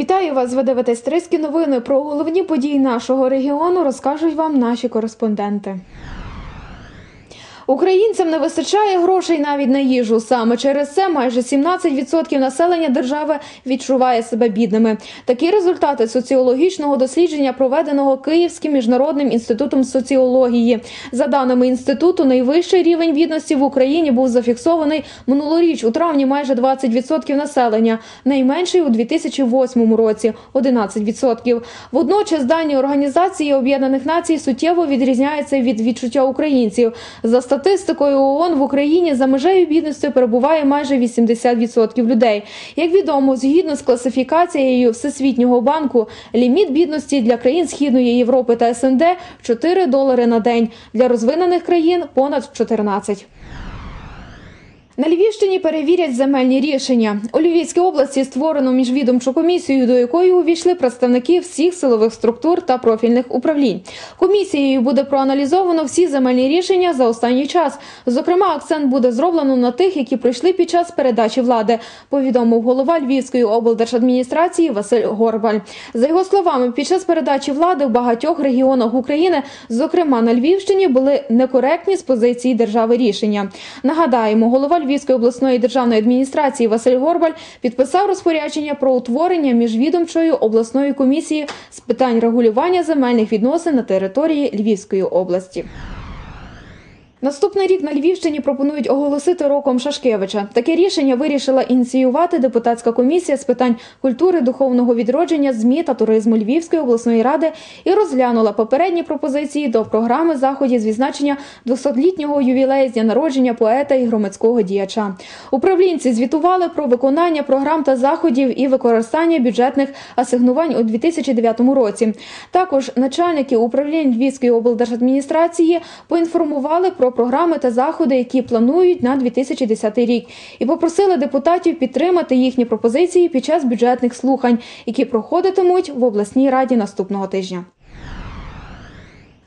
Вітаю вас! Ви дивитесь Триські новини. Про головні події нашого регіону розкажуть вам наші кореспонденти. Українцям не вистачає грошей навіть на їжу. Саме через це майже 17% населення держави відчуває себе бідними. Такі результати соціологічного дослідження, проведеного Київським міжнародним інститутом соціології. За даними інституту, найвищий рівень бідності в Україні був зафіксований минулоріч у травні майже 20% населення, найменший у 2008 році 11%. Водночас дані Організації Об'єднаних Націй суттєво відрізняються від відчуття українців. За статистикою ООН в Україні за межею бідності перебуває майже 80% людей. Як відомо, згідно з класифікацією Всесвітнього банку, ліміт бідності для країн Східної Європи та СНД 4 долари на день. Для розвинених країн понад 14. На Львівщині перевірять земельні рішення. У Львівській області створено міжвідомчу комісію, до якої увійшли представники всіх силових структур та профільних управлінь. Комісією буде проаналізовано всі земельні рішення за останній час. Зокрема, акцент буде зроблено на тих, які пройшли під час передачі влади. Повідомив голова Львівської облдержадміністрації Василь Горбаль. За його словами, під час передачі влади в багатьох регіонах України, зокрема на Львівщині, були некоректні з позиції держави рішення. Нагадаємо, голова Львівської обласної державної адміністрації Василь Горбаль підписав розпорядження про утворення міжвідомчої обласної комісії з питань регулювання земельних відносин на території Львівської області. Наступний рік на Львівщині пропонують оголосити роком Шашкевича. Таке рішення вирішила ініціювати депутатська комісія з питань культури, духовного відродження, змі та туризму Львівської обласної ради і розглянула попередні пропозиції до програми заходів з відзначення 200-літнього ювілею з дня народження поета і громадського діяча. Управлінці звітували про виконання програм та заходів і використання бюджетних асигнувань у 2009 році. Також начальники управлінь Львівської облдержадміністрації поінформували про програми та заходи, які планують на 2010 рік, і попросили депутатів підтримати їхні пропозиції під час бюджетних слухань, які проходитимуть в обласній раді наступного тижня.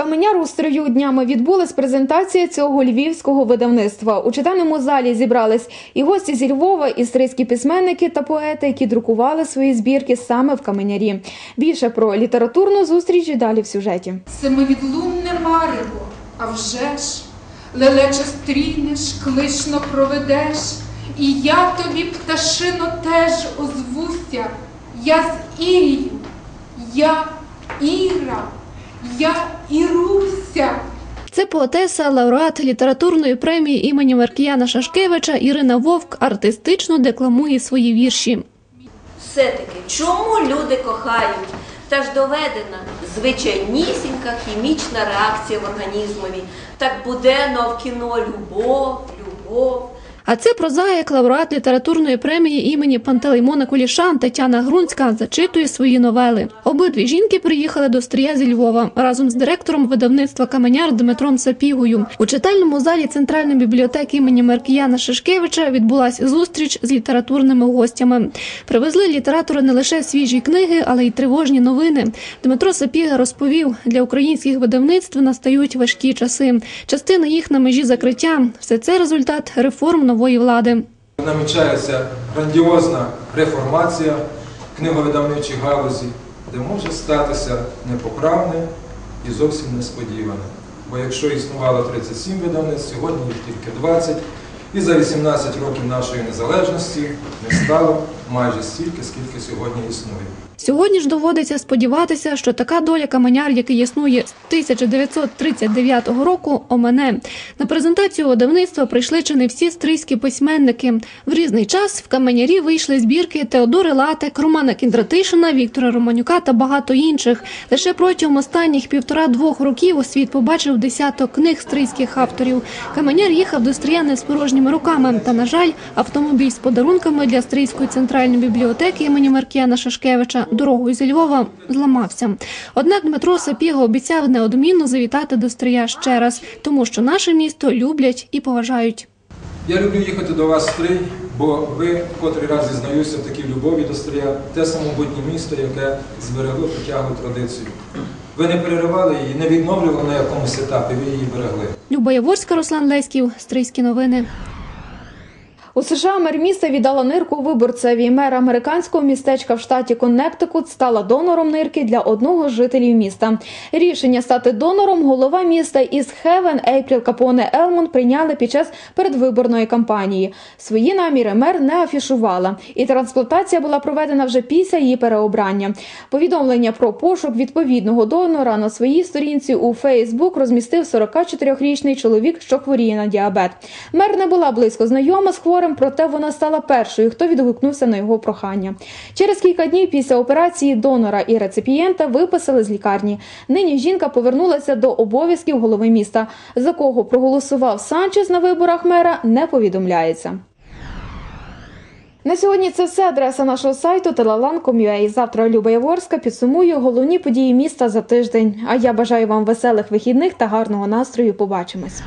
Каменяр у строю днями відбулась презентація цього львівського видавництва. У читальному залі зібрались і гості зі Львова, і стрийські письменники та поети, які друкували свої збірки саме в каменярі. Більше про літературну зустріч далі в сюжеті. Семивідлунне марево, а вже ж, лелече стрінеш, клично проведеш, і я тобі, пташино, теж озвуся. Я з Ірію, я Іра, я Іруся. Це поетеса, лауреат літературної премії імені Маркіяна Шашкевича Ірина Вовк артистично декламує свої вірші. Все-таки, чому люди кохають? Та ж доведена звичайнісінька хімічна реакція в організмові. Так буденно в кіно любов, любов. А це прозаїк, лауреат літературної премії імені Пантелеймона Кулішан Тетяна Грунська зачитує свої новели. Обидві жінки приїхали до Стрия зі Львова разом з директором видавництва Каменяр Дмитром Сапігою. У читальному залі Центральної бібліотеки імені Маркіяна Шишкевича відбулася зустріч з літературними гостями. Привезли літератори не лише свіжі книги, але й тривожні новини. Дмитро Сапіга розповів, для українських видавництв настають важкі часи. Частина їх на межі закриття. Все це результат реформ нової влади. Намічається грандіозна реформація книговидавничій галузі, де може статися непоправне і зовсім несподіване. Бо якщо існувало 37 видавництв, сьогодні їх тільки 20, і за 18 років нашої незалежності не стало майже стільки, скільки сьогодні існує. Сьогодні ж доводиться сподіватися, що така доля каменяр, який існує з 1939 року, омене. На презентацію видавництва прийшли чи не всі стрийські письменники. В різний час в каменярі вийшли збірки Теодори Латек, Романа Кіндратишина, Віктора Романюка та багато інших. Лише протягом останніх півтора-двох років у світ побачив десяток книг стрийських авторів. Каменяр їхав до Стрия не з порожніми руками. Та, на жаль, автомобіль з подарунками для Стрийської центральної бібліотеки імені Маркіяна Шашкевича дорогою зі Львова зламався. Однак Дмитро Сапіга обіцяв неодмінно завітати до Стрия ще раз, тому що наше місто люблять і поважають. Я люблю їхати до вас в Стрий, бо ви в котрий раз зізнаюся в такій любові до Стрия, те самобутнє місто, яке зберегло потяглу традицію. Ви не переривали її, не відновлювали на якомусь етапі, ви її берегли. Люба Яворська, Руслан Леськів, Стрийські новини. У США мер міста віддала нирку виборцеві. Мер американського містечка в штаті Коннектикут стала донором нирки для одного з жителів міста. Рішення стати донором голова міста із Хевен Ейпріл Капоне Елмон прийняли під час передвиборної кампанії. Свої наміри мер не афішувала, і трансплантація була проведена вже після її переобрання. Повідомлення про пошук відповідного донора на своїй сторінці у Фейсбук розмістив 44-річний чоловік, що хворіє на діабет. Мер не була близько знайома з хворим, проте вона стала першою, хто відгукнувся на його прохання. Через кілька днів після операції донора і реципієнта виписали з лікарні. Нині жінка повернулася до обов'язків голови міста. За кого проголосував Санчес на виборах мера, не повідомляється. На сьогодні це все. Адреса нашого сайту telelan.com.ua. Завтра Люба Яворська підсумує головні події міста за тиждень. А я бажаю вам веселих вихідних та гарного настрою. Побачимось.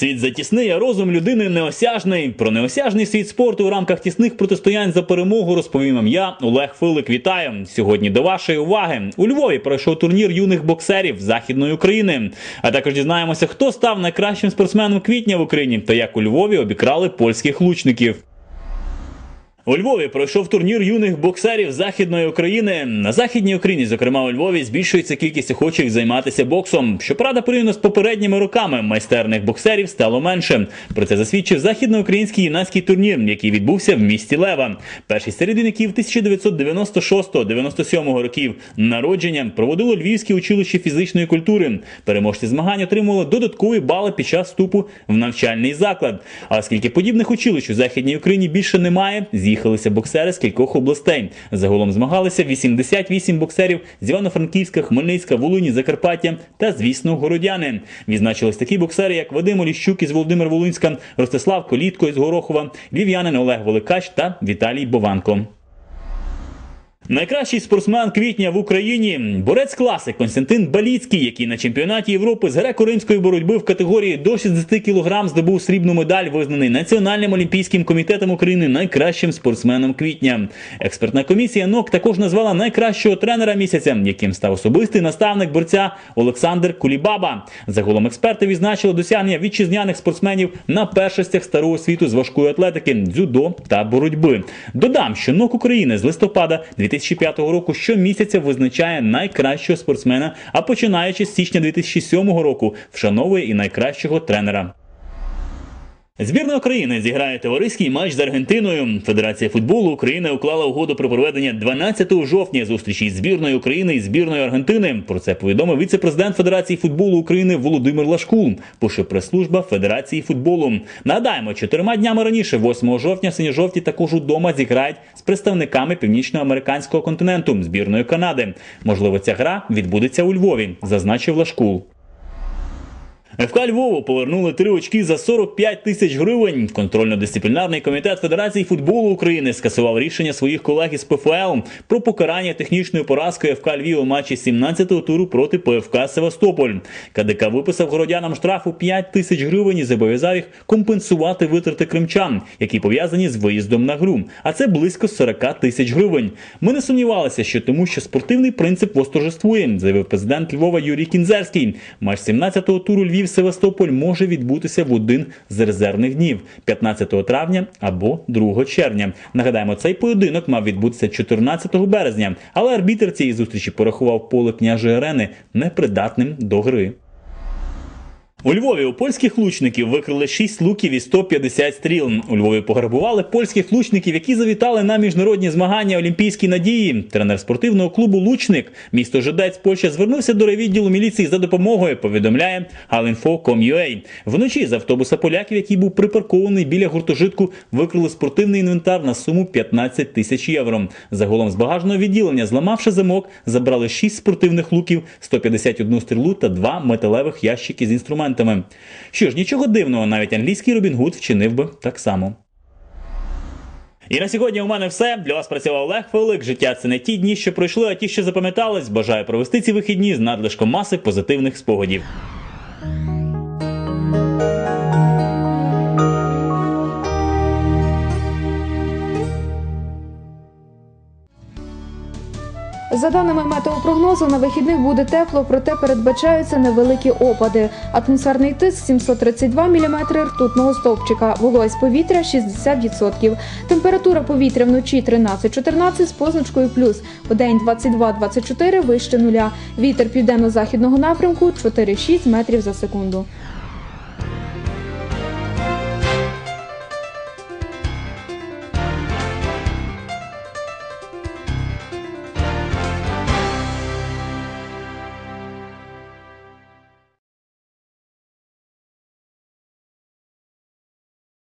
Світ затісний, а розум людини неосяжний. Про неосяжний світ спорту у рамках тісних протистоянь за перемогу розповім вам я, Олег Филик. Вітаю сьогодні. До вашої уваги у Львові пройшов турнір юних боксерів західної України. А також дізнаємося, хто став найкращим спортсменом квітня в Україні та як у Львові обікрали польських лучників. У Львові пройшов турнір юних боксерів Західної України. На Західній Україні, зокрема у Львові, збільшується кількість охочих займатися боксом. Щоправда, порівняно з попередніми роками майстерних боксерів стало менше. Про це засвідчив західноукраїнський юнацький турнір, який відбувся в місті Лева. Перший серед юнаків 1996-97 років народження проводило Львівське училище фізичної культури. Переможці змагань отримували додаткові бали під час вступу в навчальний заклад. А оскільки подібних училищ у Західній Україні більше немає, з'їхалися боксери з кількох областей. Загалом змагалися 88 боксерів з Івано-Франківська, Хмельницька, Волині, Закарпаття та, звісно, городяни. Відзначились такі боксери, як Вадим Оліщук із Володимир Волинська, Ростислав Колітко із Горохова, львів'янин Олег Великач та Віталій Бованко. Найкращий спортсмен квітня в Україні борець класи Константин Баліцький, який на чемпіонаті Європи з греко-римської боротьби в категорії до 60 кг здобув срібну медаль, визнаний Національним олімпійським комітетом України найкращим спортсменом квітня. Експертна комісія НОК також назвала найкращого тренера місяця, яким став особистий наставник борця Олександр Кулібаба. Загалом експерти відзначили досягнення вітчизняних спортсменів на першостях старого світу з важкої атлетики, дзюдо та боротьби. Додам, що НОК України з листопада 2005 року щомісяця визначає найкращого спортсмена, а починаючи з січня 2007 року вшановує і найкращого тренера. Збірна України зіграє товариський матч з Аргентиною. Федерація футболу України уклала угоду про проведення 12 жовтня зустрічі із збірною України і збірною Аргентини. Про це повідомив віце-президент Федерації футболу України Володимир Лашкул. Пише прес-служба Федерації футболу. Нагадаємо, чотирма днями раніше, 8 жовтня, синьо-жовті також удома зіграють з представниками північноамериканського континенту збірної Канади. Можливо, ця гра відбудеться у Львові, зазначив Лашкул. ФК Львову повернули три очки за 45 тисяч гривень. Контрольно-дисциплінарний комітет Федерації футболу України скасував рішення своїх колег із ПФЛ про покарання технічною поразкою ФК Львів у матчі 17-го туру проти ПФК Севастополь. КДК виписав городянам штрафу 5 тисяч гривень і зобов'язав їх компенсувати витрати кримчан, які пов'язані з виїздом на гру. А це близько 40 тисяч гривень. Ми не сумнівалися, що тому, що спортивний принцип восторжествує, заявив президент Львова Юрій Кінзерський. Матч 17-го туру Львів Севастополь може відбутися в один з резервних днів 15 травня або 2 червня. Нагадаємо, цей поєдинок мав відбутися 14 березня, але арбітер цієї зустрічі порахував поле княжої арени непридатним до гри. У Львові у польських лучників викрили 6 луків і 150 стріл. У Львові пограбували польських лучників, які завітали на міжнародні змагання Олімпійські надії. Тренер спортивного клубу Лучник місто Жидець Польща звернувся до райвідділу міліції за допомогою. Повідомляє Halinfo.com.ua. Вночі з автобуса поляків, який був припаркований біля гуртожитку, викрили спортивний інвентар на суму 15 тисяч євро. Загалом з багажного відділення, зламавши замок, забрали 6 спортивних луків, 151 стрілу та 2 металевих ящики з інструментами. Що ж, нічого дивного, навіть англійський Робін Гуд вчинив би так само. І на сьогодні у мене все. Для вас працював Олег Фелик. Життя це не ті дні, що пройшли, а ті, що запам'ятались. Бажаю провести ці вихідні з надлишком маси позитивних спогадів. За даними метеопрогнозу, на вихідних буде тепло, проте передбачаються невеликі опади. Атмосферний тиск 732 мм ртутного стовпчика, вологість повітря 60%. Температура повітря вночі 13-14 з позначкою плюс. У день 22-24 вище нуля. Вітер південно-західного напрямку 4-6 метрів за секунду.